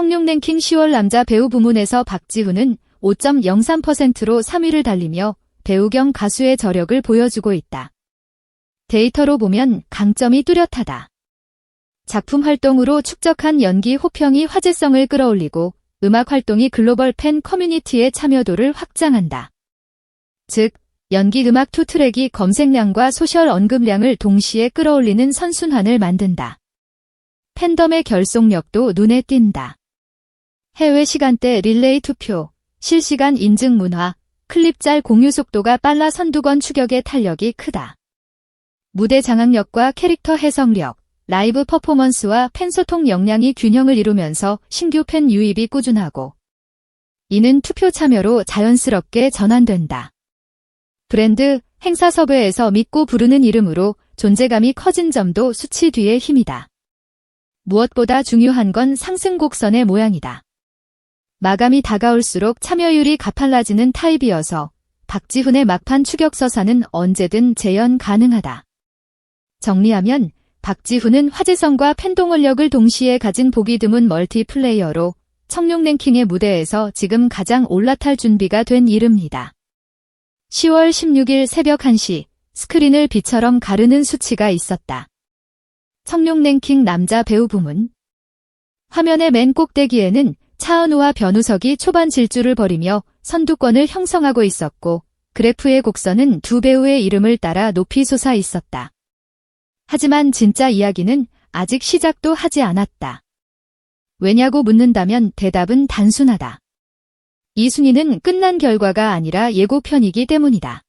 성룡 랭킹 10월 남자 배우 부문에서 박지훈은 5.03%로 3위를 달리며 배우경 가수의 저력을 보여주고 있다. 데이터로 보면 강점이 뚜렷하다. 작품 활동으로 축적한 연기 호평이 화제성을 끌어올리고 음악 활동이 글로벌 팬 커뮤니티의 참여도를 확장한다. 즉, 연기 음악 투 트랙이 검색량과 소셜 언급량을 동시에 끌어올리는 선순환을 만든다. 팬덤의 결속력도 눈에 띈다. 해외 시간대 릴레이 투표, 실시간 인증 문화, 클립짤 공유 속도가 빨라 선두권 추격의 탄력이 크다. 무대 장악력과 캐릭터 해석력, 라이브 퍼포먼스와 팬 소통 역량이 균형을 이루면서 신규 팬 유입이 꾸준하고 이는 투표 참여로 자연스럽게 전환된다. 브랜드, 행사 섭외에서 믿고 부르는 이름으로 존재감이 커진 점도 수치 뒤의 힘이다. 무엇보다 중요한 건 상승 곡선의 모양이다. 마감이 다가올수록 참여율이 가팔라지는 타입이어서 박지훈의 막판 추격 서사는 언제든 재현 가능하다. 정리하면 박지훈은 화제성과 팬동원력을 동시에 가진 보기 드문 멀티플레이어로 청룡 랭킹의 무대에서 지금 가장 올라탈 준비가 된 이름이다. 10월 16일 새벽 1시 스크린을 비처럼 가르는 수치가 있었다. 청룡 랭킹 남자 배우 부문 화면의 맨 꼭대기에는 차은우와 변우석이 초반 질주를 벌이며 선두권을 형성하고 있었고 그래프의 곡선은 두 배우의 이름을 따라 높이 솟아 있었다. 하지만 진짜 이야기는 아직 시작도 하지 않았다. 왜냐고 묻는다면 대답은 단순하다. 이 순위는 끝난 결과가 아니라 예고편이기 때문이다.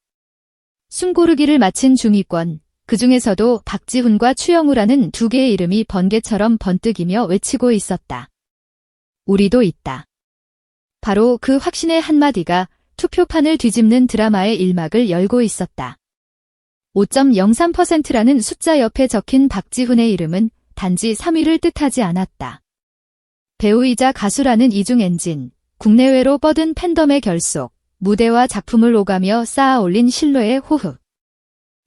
숨고르기를 마친 중위권, 그 중에서도 박지훈과 추영우라는 두 개의 이름이 번개처럼 번뜩이며 외치고 있었다. 우리도 있다. 바로 그 확신의 한마디가 투표판을 뒤집는 드라마의 일막을 열고 있었다. 5.03%라는 숫자 옆에 적힌 박지훈의 이름은 단지 3위를 뜻하지 않았다. 배우이자 가수라는 이중 엔진, 국내외로 뻗은 팬덤의 결속, 무대와 작품을 오가며 쌓아 올린 신뢰의 호흡.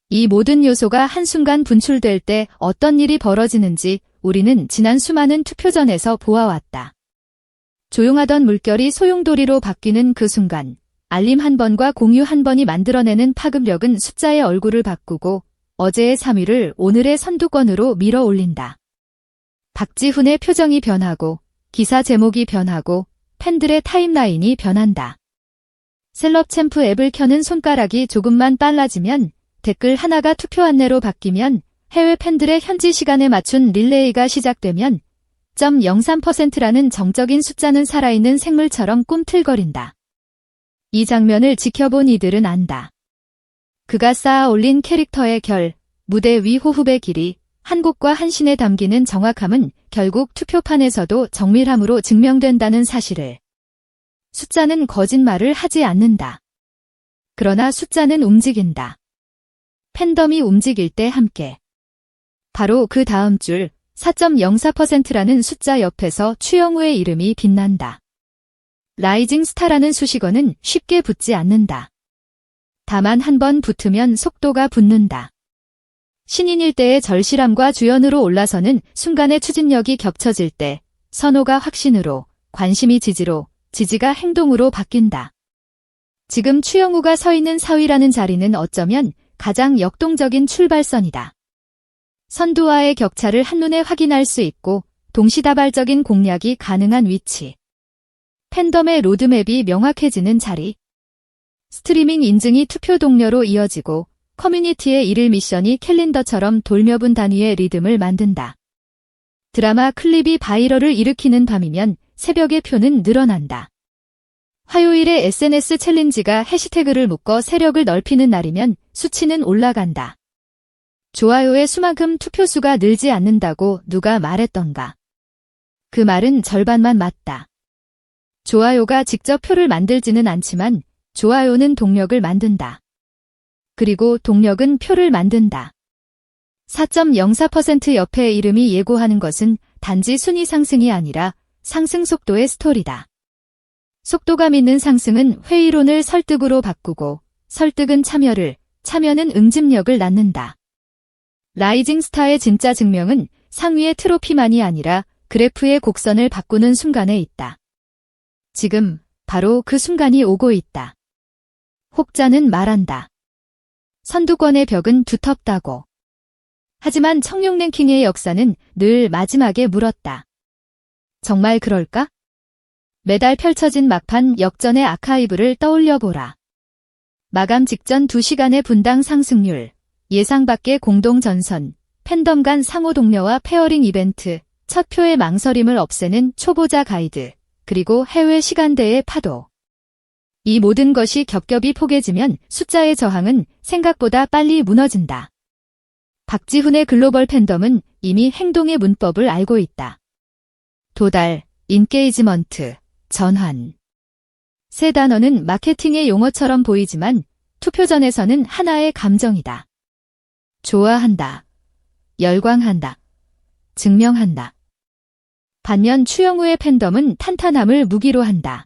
이 모든 요소가 한순간 분출될 때 어떤 일이 벌어지는지 우리는 지난 수많은 투표전에서 보아왔다. 조용하던 물결이 소용돌이로 바뀌는 그 순간 알림 한 번과 공유 한 번이 만들어내는 파급력은 숫자의 얼굴을 바꾸고 어제의 3위를 오늘의 선두권으로 밀어 올린다. 박지훈의 표정이 변하고 기사 제목이 변하고 팬들의 타임라인이 변한다. 셀럽 챔프 앱을 켜는 손가락이 조금만 빨라지면 댓글 하나가 투표 안내로 바뀌면 해외 팬들의 현지 시간에 맞춘 릴레이가 시작되면 0.03%라는 정적인 숫자는 살아있는 생물처럼 꿈틀거린다. 이 장면을 지켜본 이들은 안다. 그가 쌓아 올린 캐릭터의 결, 무대 위 호흡의 길이, 한국과 한 신에 담기는 정확함은 결국 투표판에서도 정밀함으로 증명된다는 사실을. 숫자는 거짓말을 하지 않는다. 그러나 숫자는 움직인다. 팬덤이 움직일 때 함께. 바로 그 다음 줄 4.04%라는 숫자 옆에서 추영우의 이름이 빛난다. 라이징 스타라는 수식어는 쉽게 붙지 않는다. 다만 한 번 붙으면 속도가 붙는다. 신인일 때의 절실함과 주연으로 올라서는 순간의 추진력이 겹쳐질 때 선호가 확신으로, 관심이 지지로, 지지가 행동으로 바뀐다. 지금 추영우가 서 있는 사위라는 자리는 어쩌면 가장 역동적인 출발선이다. 선두와의 격차를 한눈에 확인할 수 있고 동시다발적인 공략이 가능한 위치. 팬덤의 로드맵이 명확해지는 자리. 스트리밍 인증이 투표 동료로 이어지고 커뮤니티의 일일 미션이 캘린더처럼 돌며분 단위의 리듬을 만든다. 드라마 클립이 바이럴을 일으키는 밤이면 새벽의 표는 늘어난다. 화요일에 SNS 챌린지가 해시태그를 묶어 세력을 넓히는 날이면 수치는 올라간다. 좋아요의 수만큼 투표수가 늘지 않는다고 누가 말했던가. 그 말은 절반만 맞다. 좋아요가 직접 표를 만들지는 않지만 좋아요는 동력을 만든다. 그리고 동력은 표를 만든다. 4.04% 옆에 이름이 예고하는 것은 단지 순위 상승이 아니라 상승 속도의 스토리다. 속도감 있는 상승은 회의론을 설득으로 바꾸고 설득은 참여를, 참여는 응집력을 낳는다. 라이징 스타의 진짜 증명은 상위의 트로피만이 아니라 그래프의 곡선을 바꾸는 순간에 있다. 지금 바로 그 순간이 오고 있다. 혹자는 말한다. 선두권의 벽은 두텁다고. 하지만 청룡 랭킹의 역사는 늘 마지막에 물었다. 정말 그럴까? 매달 펼쳐진 막판 역전의 아카이브를 떠올려 보라. 마감 직전 2시간의 분당 상승률, 예상 밖의 공동 전선, 팬덤 간 상호 동료와 페어링 이벤트, 첫 표의 망설임을 없애는 초보자 가이드, 그리고 해외 시간대의 파도. 이 모든 것이 겹겹이 포개지면 숫자의 저항은 생각보다 빨리 무너진다. 박지훈의 글로벌 팬덤은 이미 행동의 문법을 알고 있다. 도달, 인게이지먼트, 전환. 세 단어는 마케팅의 용어처럼 보이지만 투표전에서는 하나의 감정이다. 좋아한다. 열광한다. 증명한다. 반면 추영우의 팬덤은 탄탄함을 무기로 한다.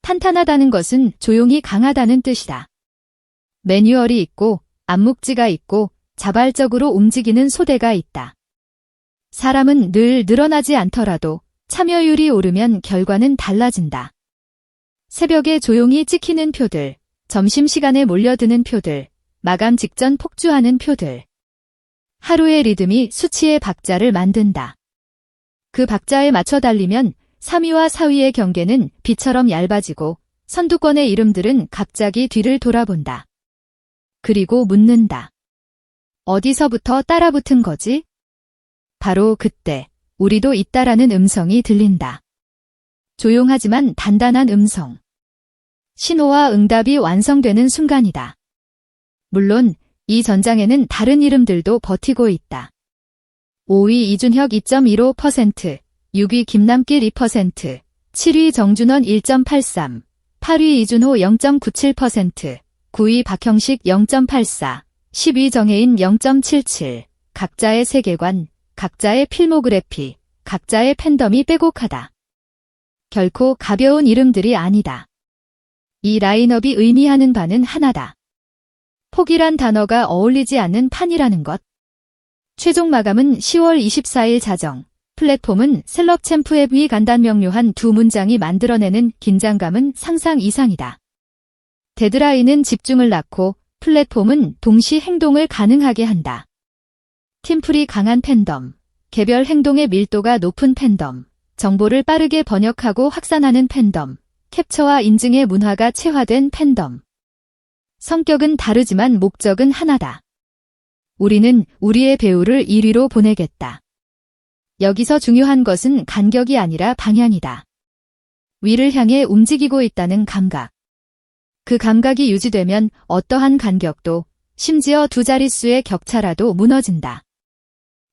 탄탄하다는 것은 조용히 강하다는 뜻이다. 매뉴얼이 있고 암묵지가 있고 자발적으로 움직이는 소대가 있다. 사람은 늘 늘어나지 않더라도 참여율이 오르면 결과는 달라진다. 새벽에 조용히 찍히는 표들, 점심시간에 몰려드는 표들, 마감 직전 폭주하는 표들. 하루의 리듬이 수치의 박자를 만든다. 그 박자에 맞춰 달리면 3위와 4위의 경계는 비처럼 얇아지고 선두권의 이름들은 갑자기 뒤를 돌아본다. 그리고 묻는다. 어디서부터 따라붙은 거지? 바로 그때 우리도 있다라는 음성이 들린다. 조용하지만 단단한 음성. 신호와 응답이 완성되는 순간이다. 물론 이 전장에는 다른 이름들도 버티고 있다. 5위 이준혁 2.15%, 6위 김남길 2%, 7위 정준원 1.83, 8위 이준호 0.97%, 9위 박형식 0.84, 10위 정혜인 0.77, 각자의 세계관, 각자의 필모그래피, 각자의 팬덤이 빼곡하다. 결코 가벼운 이름들이 아니다. 이 라인업이 의미하는 바는 하나다. 폭이란 단어가 어울리지 않는 판이라는 것. 최종 마감은 10월 24일 자정. 플랫폼은 셀럽 챔프 앱이 간단 명료한 두 문장이 만들어내는 긴장감은 상상 이상이다. 데드라인은 집중을 낳고 플랫폼은 동시 행동을 가능하게 한다. 팀플이 강한 팬덤, 개별 행동의 밀도가 높은 팬덤, 정보를 빠르게 번역하고 확산하는 팬덤, 캡처와 인증의 문화가 체화된 팬덤. 성격은 다르지만 목적은 하나다. 우리는 우리의 배우를 1위로 보내겠다. 여기서 중요한 것은 간격이 아니라 방향이다. 위를 향해 움직이고 있다는 감각. 그 감각이 유지되면 어떠한 간격도 심지어 두 자릿수의 격차라도 무너진다.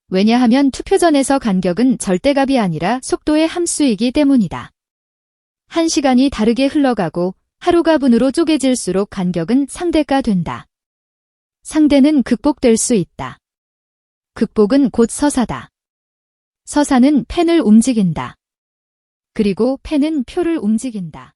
왜냐하면 투표전에서 간격은 절대값이 아니라 속도의 함수이기 때문이다. 한 시간이 다르게 흘러가고 하루가 분으로 쪼개질수록 간격은 상대가 된다. 상대는 극복될 수 있다. 극복은 곧 서사다. 서사는 펜을 움직인다. 그리고 펜은 표를 움직인다.